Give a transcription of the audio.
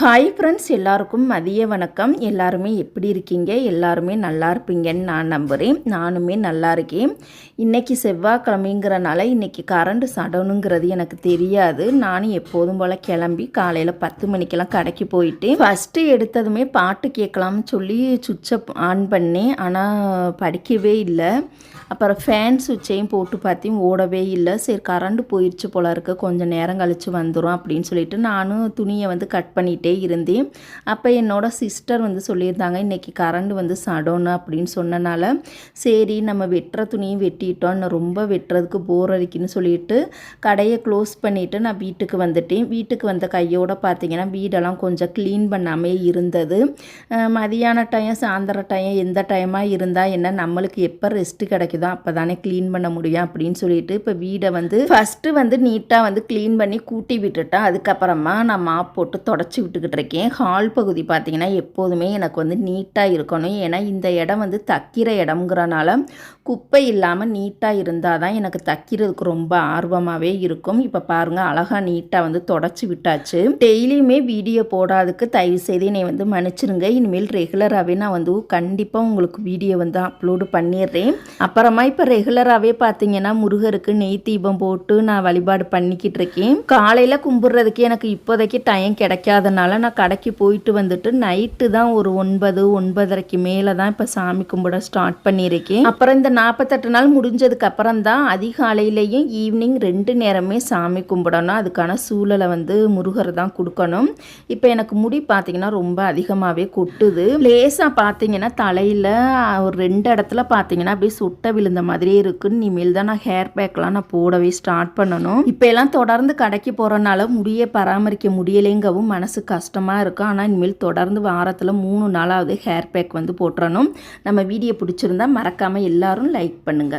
Hi friends எல்லாருக்கும் மதிய வணக்கம். எல்லாருமே எப்படி இருக்கீங்க? எல்லாருமே நல்லா இருப்பீங்கன்னு நான் நம்புகிறேன் நானுமே நல்லா இருக்கேன். இன்றைக்கி செவ்வாய்க்கிழமைங்கிறனால இன்றைக்கி கரண்ட் சடனுங்கிறது எனக்கு தெரியாது. நானும் எப்போதும் போல் கிளம்பி காலையில் பத்து மணிக்கெல்லாம் கடைக்கு போயிட்டு ஃபஸ்ட்டு எடுத்ததுமே பாட்டு கேட்கலாம்னு சொல்லி சுவிட்சை ஆன் பண்ணேன். ஆனால் படிக்கவே இல்லை. அப்புறம் ஃபேன் சுவிட்சையும் போட்டு பார்த்தியும் ஓடவே இல்லை. சரி கரண்ட் போயிடுச்சு போல இருக்கு. கொஞ்சம் நேரம் கழித்து வந்துடும் அப்படின்னு சொல்லிட்டு நானும் துணியை வந்து கட் பண்ணிகிட்டே இருந்தேன். அப்போ என்னோட சிஸ்டர் வந்து சொல்லியிருந்தாங்க இன்றைக்கி கரண்ட் வந்து சடோன்னு அப்படின்னு சொன்னனால சரி நம்ம வெட்டுற துணியும் வெட்டிட்டோம். நான் ரொம்ப வெட்டுறதுக்கு போர் அடிக்குன்னு சொல்லிட்டு கடையை க்ளோஸ் பண்ணிவிட்டு நான் வீட்டுக்கு வந்துட்டேன். வீட்டுக்கு வந்த கையோடு பார்த்தீங்கன்னா வீடெல்லாம் கொஞ்சம் க்ளீன் பண்ணாமே இருந்தது. மதியான டைம் சாயந்தர டைம் எந்த டைமாக இருந்தால் என்ன நம்மளுக்கு எப்போ ரெஸ்ட்டு கிடைக்குதோ அப்போ தானே க்ளீன் பண்ண முடியும் அப்படின்னு சொல்லிட்டு இப்போ வீடை வந்து ஃபஸ்ட்டு வந்து நீட்டாக வந்து க்ளீன் பண்ணி கூட்டி விட்டுட்டேன். அதுக்கப்புறமா நான் மாப் போட்டு தொடச்சி விட்டுக்கிட்டு இருக்கேன் ஹால் பகுதி பார்த்திங்கன்னா எப்போதுமே எனக்கு வந்து நீட்டாக இருக்கணும். ஏன்னா இந்த இடம் வந்து தக்கிற இடம்ங்கிறனால குப்பை இல்லாமல் நீட்டாக இருந்தால் தான் எனக்கு தைக்கிறதுக்கு ரொம்ப ஆர்வமாகவே இருக்கும். இப்போ பாருங்கள் அழகாக நீட்டாக வந்து தொடச்சி விட்டாச்சு. டெய்லியுமே வீடியோ போடாததுக்கு தயவு செய்து என்னை வந்து மன்னிச்சிருங்க. இனிமேல் ரெகுலராகவே நான் வந்து கண்டிப்பாக உங்களுக்கு வீடியோ வந்து அப்லோடு பண்ணிடுறேன். அப்புறமா இப்போ ரெகுலராகவே பார்த்தீங்கன்னா முருகருக்கு நெய் தீபம் போட்டு நான் வழிபாடு பண்ணிக்கிட்டு இருக்கேன் காலையில் கும்பிட்றதுக்கு எனக்கு இப்போதைக்கு டைம் கிடைக்காதனால நான் கடைக்கு போயிட்டு வந்துட்டு நைட்டு தான் ஒரு ஒன்பது ஒன்பதரைக்கு மேலே தான் இப்போ சாமி கும்பிட ஸ்டார்ட் பண்ணியிருக்கேன். அப்புறம் இந்த நாற்பத்தெட்டு நாள் முடிஞ்சதுக்கு அப்புறம் தான் அதிகாலையிலையும் ஈவினிங் ரெண்டு நேரமே சாமி கும்பிடணும். அதுக்கான சூழலை வந்து முருகர் தான் கொடுக்கணும். இப்போ எனக்கு முடி பார்த்தீங்கன்னா ரொம்ப அதிகமாகவே கொட்டுது. லேசாக பார்த்தீங்கன்னா தலையில் ஒரு ரெண்டு இடத்துல பார்த்தீங்கன்னா அப்படியே சுட்ட விழுந்த மாதிரியே இருக்குன்னு இனிமேல் தான் நான் ஹேர் பேக்லாம் நான் போடவே ஸ்டார்ட் பண்ணணும். இப்போ எல்லாம் தொடர்ந்து கடைக்கு போகிறனால முடியை பராமரிக்க முடியலைங்கவும் மனசு கஷ்டமாக இருக்கும். ஆனால் இனிமேல் தொடர்ந்து வாரத்தில் மூணு நாளாவது ஹேர் பேக் வந்து போட்டுறணும். நம்ம வீடியோ பிடிச்சிருந்தா மறக்காமல் எல்லாரும் லைக் பண்ணுங்கள்